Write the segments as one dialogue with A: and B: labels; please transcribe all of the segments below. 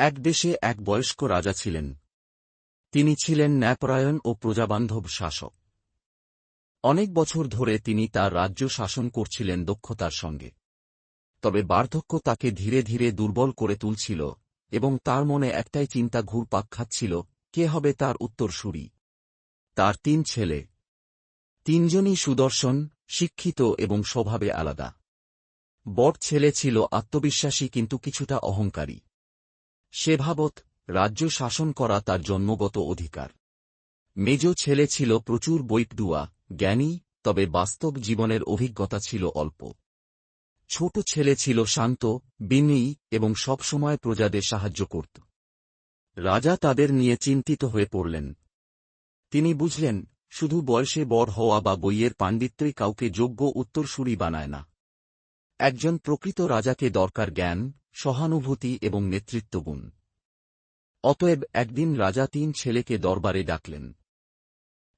A: এক দেশে এক বয়স্ক রাজা ছিলেন। তিনি ছিলেন ন্যায়পরায়ণ ও প্রজাবান্ধব শাসক। অনেক বছর ধরে তিনি তার রাজ্য শাসন করছিলেন দক্ষতার সঙ্গে। তবে বার্ধক্য তাকে ধীরে ধীরে দুর্বল করে তুলছিল এবং তার মনে একটাই চিন্তা ঘুরপাক খাচ্ছিল, কে হবে তার উত্তরসূরি? তার তিন ছেলে। তিনজনই সুদর্শন, শিক্ষিত এবং স্বভাবে আলাদা। বট ছেলে ছিল আত্মবিশ্বাসী কিন্তু কিছুটা অহংকারী। সে ভাবত, রাজ্য শাসন করা তার জন্মগত অধিকার। মেজ ছেলে ছিল প্রচুর বৈপডুয়া জ্ঞানী, তবে বাস্তব জীবনের অভিজ্ঞতা ছিল অল্প। ছোট ছেলে ছিল শান্ত, বিনয়ী এবং সবসময় প্রজাদের সাহায্য করত। রাজা তাদের নিয়ে চিন্তিত হয়ে পড়লেন। তিনি বুঝলেন, শুধু বয়সে বড় হওয়া বা বইয়ের পাণ্ডিত্যই কাউকে যোগ্য উত্তরসূরি বানায় না। একজন প্রকৃত রাজাকে দরকার জ্ঞান, সহানুভূতি এবং নেতৃত্বগুণ। অতএব একদিন রাজা তিন ছেলেকে দরবারে ডাকলেন।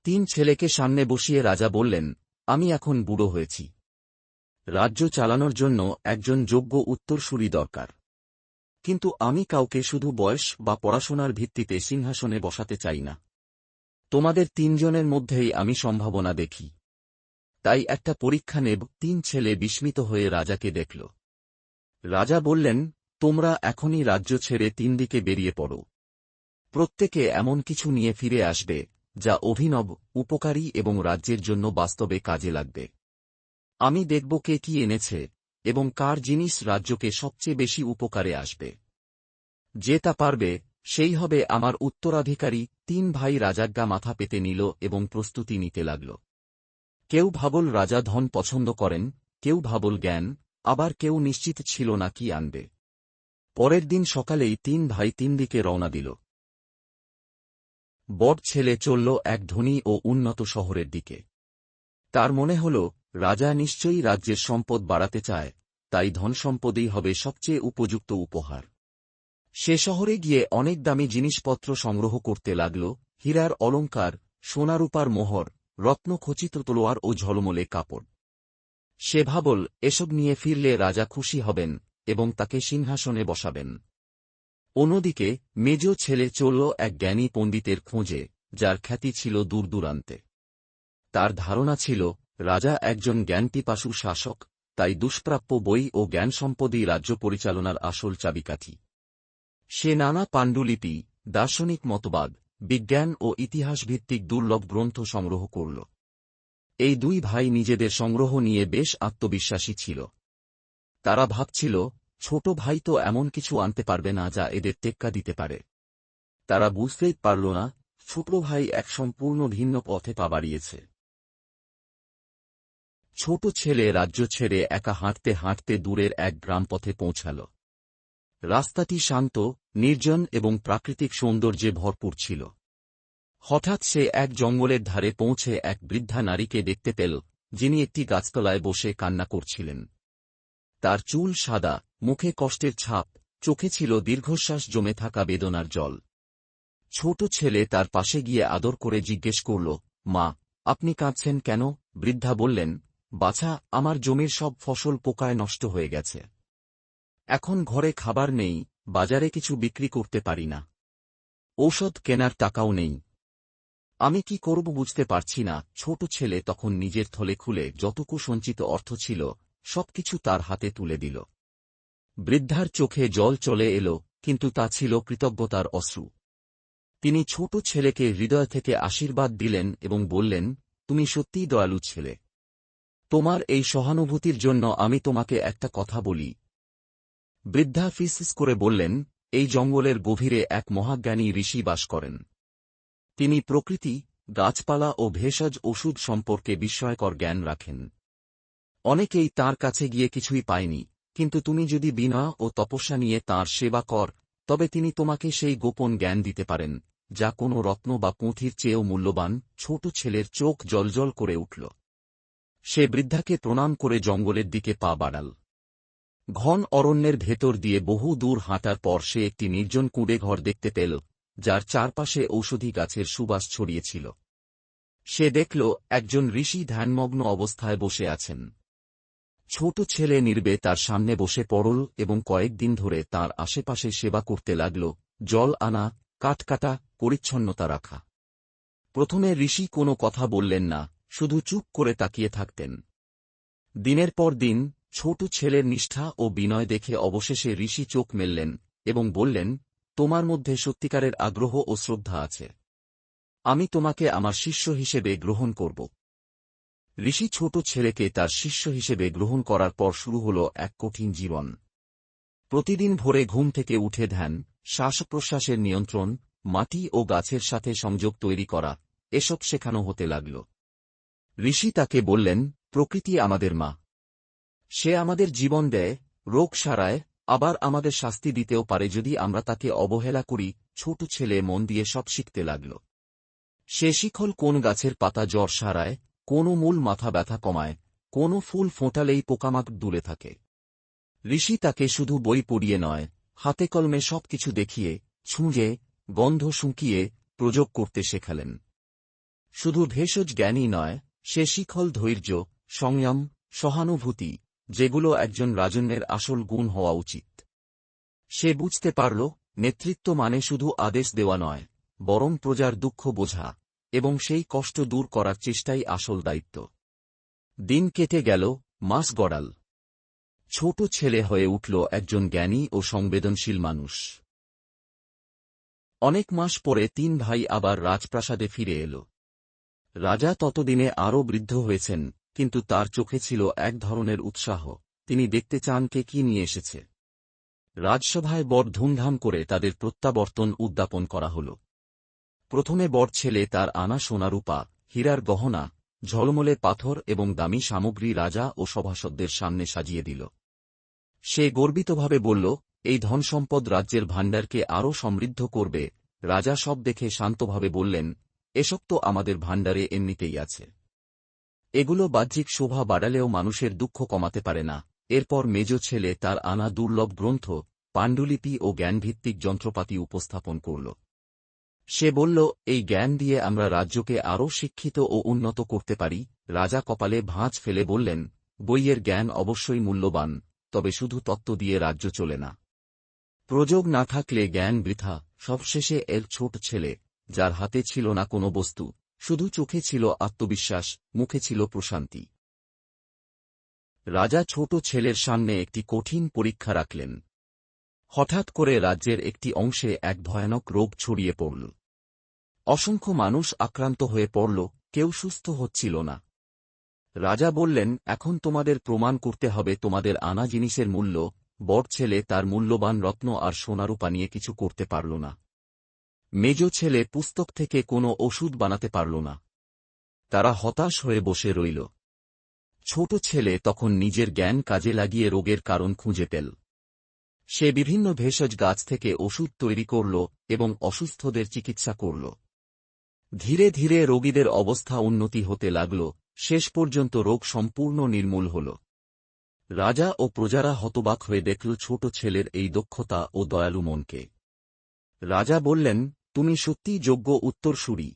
A: তিন ছেলেকে সামনে বসিয়ে রাজা বললেন, আমি এখন বুড়ো হয়েছি। রাজ্য চালানোর জন্য একজন যোগ্য উত্তরসূরি দরকার। কিন্তু আমি কাউকে শুধু বয়স বা পড়াশোনার ভিত্তিতে সিংহাসনে বসাতে চাই না। তোমাদের তিনজনের মধ্যেই আমি সম্ভাবনা দেখি। তাই একটা পরীক্ষা নেব। তিন ছেলে বিস্মিত হয়ে রাজাকে দেখল। রাজা বললেন, তোমরা এখনই রাজ্য ছেড়ে তিন দিকে বেরিয়ে পড়ো। প্রত্যেকে এমন কিছু নিয়ে ফিরে আসবে, যা অভিনব, উপকারী এবং রাজ্যের জন্য বাস্তবে কাজে লাগবে। আমি দেখব কে কি এনেছে এবং কার জিনিস রাজ্যকে সবচেয়ে বেশি উপকারে আসবে। যে তা পারবে, সেই হবে আমার উত্তরাধিকারী। তিন ভাই রাজাজ্ঞা মাথা পেতে নিল এবং প্রস্তুতি নিতে লাগল। কেউ ভাবল রাজা ধন পছন্দ করেন, কেউ ভাবল জ্ঞান, আবার কেউ নিশ্চিত ছিল না কি আনবে। পরের দিন সকালেই তিন ভাই তিন দিকে রওনা দিল। বট ছেলে চলল এক ধনী ও উন্নত শহরের দিকে। তার মনে হল, রাজা নিশ্চয়ই রাজ্যের সম্পদ বাড়াতে চায়, তাই ধনসম্পদেই হবে সবচেয়ে উপযুক্ত উপহার। সে শহরে গিয়ে অনেক দামি জিনিসপত্র সংগ্রহ করতে লাগল, হীরার অলঙ্কার, সোনারূপার মোহর রত্নখচিত তলোয়ার ও ঝলমলে কাপড়। সে ভাবল, এসব নিয়ে ফিরলে রাজা খুশি হবেন এবং তাকে সিংহাসনে বসাবেন। অন্যদিকে, মেজ ছেলে চলল এক জ্ঞানী পণ্ডিতের খোঁজে, যার খ্যাতি ছিল দূরদূরান্তে তার ধারণা ছিল, রাজা একজন জ্ঞানপিপাসু শাসক, তাই দুষ্প্রাপ্য বই ও জ্ঞান সম্পদই রাজ্য পরিচালনার আসল চাবিকাঠি। সে নানা পাণ্ডুলিপি, দার্শনিক মতবাদ বিজ্ঞান ও ইতিহাসভিত্তিক দুর্লভ গ্রন্থ সংগ্রহ করল। এই দুই ভাই নিজেদের সংগ্রহ নিয়ে বেশ আত্মবিশ্বাসী ছিল। তারা ভাবছিল, ছোট ভাই তো এমন কিছু আনতে পারবে না যা এদের টেক্কা দিতে পারে। তারা বুঝতেই পারল না, ছোট ভাই এক সম্পূর্ণ ভিন্ন পথে পা বাড়িয়েছে। ছোট ছেলে রাজ্য ছেড়ে একা হাঁটতে হাঁটতে দূরের এক গ্রাম পথে পৌঁছাল। রাস্তাটি শান্ত নির্জন এবং প্রাকৃতিক সৌন্দর্যে ভরপুর ছিল। হঠাৎ সে এক জঙ্গলের ধারে পৌঁছে এক বৃদ্ধা নারীকে দেখতে পেল, যিনি একটি গাছতলায় বসে কান্না করছিলেন। তার চুল সাদা, মুখে কষ্টের ছাপ, চোখে ছিল দীর্ঘশ্বাস জমে থাকা বেদনার জল। ছোট ছেলে তার পাশে গিয়ে আদর করে জিজ্ঞেস করল, মা, আপনি কাঁদছেন কেন? বৃদ্ধা বললেন, বাছা, আমার জমির সব ফসল পোকায় নষ্ট হয়ে গেছে। এখন ঘরে খাবার নেই বাজারে কিছু বিক্রি করতে পারি না। ঔষধ কেনার টাকাও নেই। আমি কি করব বুঝতে পারছি না। ছোট ছেলে তখন নিজের থলে খুলে যতকু সঞ্চিত অর্থ ছিল, সবকিছু তার হাতে তুলে দিল। বৃদ্ধার চোখে জল চলে এল, কিন্তু তা ছিল কৃতজ্ঞতার অশ্রু। তিনি ছোট ছেলেকে হৃদয় থেকে আশীর্বাদ দিলেন এবং বললেন, তুমি সত্যিই দয়ালু ছেলে। তোমার এই সহানুভূতির জন্য আমি তোমাকে একটা কথা বলি। বৃদ্ধা ফিসিস করে বললেন, এই জঙ্গলের গভীরে এক মহাজ্ঞানী ঋষি বাস করেন। তিনি প্রকৃতি, গাছপালা ও ভেষজ ওষুধ সম্পর্কে বিস্ময়কর জ্ঞান রাখেন। অনেকেই তার কাছে গিয়ে কিছুই পায়নি, কিন্তু তুমি যদি বিনয় ও তপস্যা নিয়ে তাঁর সেবা কর, তবে তিনি তোমাকে সেই গোপন জ্ঞান দিতে পারেন, যা কোনো রত্ন বা পুঁথির চেয়েও মূল্যবান, ছোট ছেলের চোখ জলজল করে উঠল। সে বৃদ্ধাকে প্রণাম করে জঙ্গলের দিকে পা বাড়াল। ঘন অরণ্যের ভেতর দিয়ে বহু দূর হাঁটার পর সে একটি নির্জন কুঁড়ে ঘর দেখতে পেল, যার চারপাশে ঔষধি গাছের সুবাস ছড়িয়েছিল। সে দেখল, একজন ঋষি ধ্যানমগ্ন অবস্থায় বসে আছেন। ছোট ছেলে নির্বে তার সামনে বসে পড়ল এবং কয়েকদিন ধরে তার আশেপাশে সেবা করতে লাগল, জল আনা, কাঠ কাটা, পরিচ্ছন্নতা রাখা। প্রথমে ঋষি কোনো কথা বললেন না, শুধু চুপ করে তাকিয়ে থাকতেন। দিনের পর দিন ছোট ছেলের নিষ্ঠা ও বিনয় দেখে অবশেষে ঋষি চোখ মেললেন এবং বললেন, তোমার মধ্যে সত্যিকারের আগ্রহ ও শ্রদ্ধা আছে। আমি তোমাকে আমার শিষ্য হিসেবে গ্রহণ করব ঋষি ছোট ছেলেকে তার শিষ্য হিসেবে গ্রহণ করার পর শুরু হল এক কঠিন জীবন। প্রতিদিন ভোরে ঘুম থেকে উঠে ধ্যান শ্বাস প্রশ্বাসের নিয়ন্ত্রণ, মাটি ও গাছের সাথে সংযোগ তৈরি করা, এসব শেখানো হতে লাগল। ঋষি তাকে বললেন, প্রকৃতি আমাদের মা। সে আমাদের জীবন দেয়, রোগ সারায়, আবার আমাদের শাস্তি দিতেও পারে যদি আমরা তাকে অবহেলা করি, ছোট ছেলে মন দিয়ে সব শিখতে লাগল। সে শিখল কোন গাছের পাতা জ্বর সারায়, কোন মূল মাথা ব্যথা কমায়, কোন ফুল ফোঁটালেই পোকামাক দূরে থাকে। ঋষি তাকে শুধু বই পড়িয়ে নয়, হাতে কলমে সবকিছু দেখিয়ে ছুঁজে গন্ধ শুঁকিয়ে প্রযোগ করতে শেখালেন। শুধু ভেষজ জ্ঞানই নয়, সে শিখল ধৈর্য, সংযম, সহানুভূতি যেগুলো একজন রাজন্যের আসল গুণ হওয়া উচিত। সে বুঝতে পারল, নেতৃত্ব মানে শুধু আদেশ দেওয়া নয়, বরং প্রজার দুঃখ বোঝা, এবং সেই কষ্ট দূর করার চেষ্টাই আসল দায়িত্ব। দিন কেটে গেল, মাস গড়াল। ছোট ছেলে হয়ে উঠল একজন জ্ঞানী ও সংবেদনশীল মানুষ। অনেক মাস পরে তিন ভাই আবার রাজপ্রাসাদে ফিরে এল। রাজা ততদিনে আরও বৃদ্ধ হয়েছেন কিন্তু তার চোখে ছিল এক ধরনের উৎসাহ। তিনি দেখতে চান কে কি নিয়ে এসেছে। রাজসভায় বর ধুমধাম করে তাদের প্রত্যাবর্তন উদ্যাপন করা হল। প্রথমে বর ছেলে তার আনা সোনা রূপা হীরার গহনা, ঝলমলে পাথর এবং দামি সামগ্রী রাজা ও সভাসদদের সামনে সাজিয়ে দিল। সে গর্বিতভাবে বলল, এই ধনসম্পদ রাজ্যের ভাণ্ডারকে আরও সমৃদ্ধ করবে। রাজা সব দেখে শান্তভাবে বললেন, এসব তো আমাদের ভাণ্ডারে এমনিতেই আছে। এগুলো বাহ্যিক শোভা বাড়ালেও মানুষের দুঃখ কমাতে পারে না। এরপর মেজ ছেলে তার আনা দুর্লভ গ্রন্থ, পাণ্ডুলিপি ও জ্ঞানভিত্তিক যন্ত্রপাতি উপস্থাপন করল। সে বলল, এই জ্ঞান দিয়ে আমরা রাজ্যকে আরও শিক্ষিত ও উন্নত করতে পারি। রাজা কপালে ভাঁজ ফেলে বললেন, বইয়ের জ্ঞান অবশ্যই মূল্যবান, তবে শুধু তত্ত্ব দিয়ে রাজ্য চলে না। প্রযোগ না থাকলে জ্ঞান বৃথা। সবশেষে এর ছোট ছেলে, যার হাতে ছিল না কোনো বস্তু শুধু চোখে ছিল আত্মবিশ্বাস, মুখে ছিল প্রশান্তি। রাজা ছোট ছেলের সামনে একটি কঠিন পরীক্ষা রাখলেন। হঠাৎ করে রাজ্যের একটি অংশে এক ভয়ানক রোগ ছড়িয়ে পড়ল। অসংখ্য মানুষ আক্রান্ত হয়ে পড়ল, কেউ সুস্থ হচ্ছিল না। রাজা বললেন, এখন তোমাদের প্রমাণ করতে হবে, তোমাদের আনা জিনিসের মূল্য, বড় ছেলে তার মূল্যবান রত্ন আর সোনারূপা নিয়ে কিছু করতে পারল না। মেজ ছেলে পুস্তক থেকে কোনো ওষুধ বানাতে পারল না। তারা হতাশ হয়ে বসে রইল। ছোট ছেলে তখন নিজের জ্ঞান কাজে লাগিয়ে রোগের কারণ খুঁজে পেল। সে বিভিন্ন ভেষজ গাছ থেকে ওষুধ তৈরি করল এবং অসুস্থদের চিকিৎসা করল। ধীরে ধীরে রোগীদের অবস্থা উন্নতি হতে লাগল। শেষ পর্যন্ত রোগ সম্পূর্ণ নির্মূল হল। রাজা ও প্রজারা হতবাক হয়ে দেখল ছোট ছেলের এই দক্ষতা ও দয়ালু মনকে। রাজা বললেন তুমি সত্যিই যোগ্য উত্তরসূরি।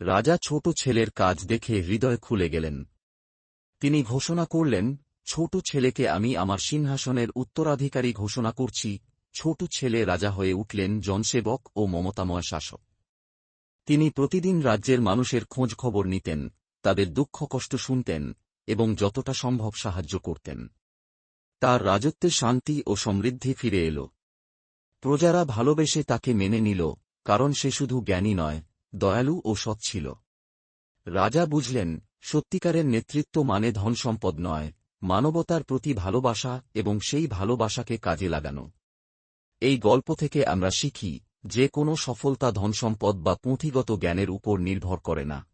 A: রাজা ছোট ছেলের কাজ দেখে হৃদয় খুলে গেলেন। তিনি ঘোষণা করলেন, ছোট ছেলেকে আমি আমার সিংহাসনের উত্তরাধিকারী ঘোষণা করছি। ছোট ছেলে রাজা হয়ে উঠলেন জনসেবক ও মমতাময় শাসক। তিনি প্রতিদিন রাজ্যের মানুষের খোঁজ খবর নিতেন, তাদের দুঃখ কষ্ট শুনতেন এবং যতটা সম্ভব সাহায্য করতেন। তার রাজত্বে শান্তি ও সমৃদ্ধি ফিরে এল। প্রজারা ভালোবেসে তাকে মেনে নিল, কারণ সে শুধু জ্ঞানী নয়, দয়ালু ও সৎ ছিল। রাজা বুঝলেন, সত্যিকারের নেতৃত্ব মানে ধনসম্পদ নয়, মানবতার প্রতি ভালোবাসা এবং সেই ভালোবাসাকে কাজে লাগানো। এই গল্প থেকে আমরা শিখি, যে কোনো সফলতা ধনসম্পদ বা পুঁথিগত জ্ঞানের উপর নির্ভর করে না।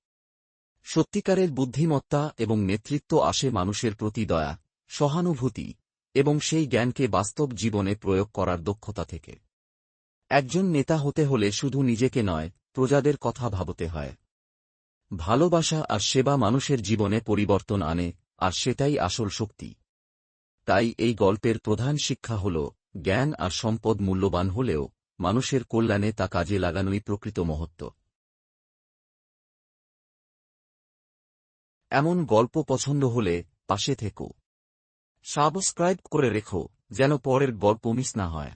A: সত্যিকারের বুদ্ধিমত্তা এবং নেতৃত্ব আসে মানুষের প্রতি দয়া, সহানুভূতি এবং সেই জ্ঞানকে বাস্তব জীবনে প্রয়োগ করার দক্ষতা থেকে। একজন নেতা হতে হলে শুধু নিজেকে নয়, প্রজাদের কথা ভাবতে হয়। ভালোবাসা আর সেবা মানুষের জীবনে পরিবর্তন আনে, আর সেটাই আসল শক্তি। তাই এই গল্পের প্রধান শিক্ষা হল, জ্ঞান আর সম্পদ মূল্যবান হলেও মানুষের কল্যাণে তা কাজে লাগানোই প্রকৃত মহত্ব। এমন গল্প পছন্দ হলে পাশে থেকো। সাবস্ক্রাইব করে রেখো যেন পরের গল্প মিস না হয়।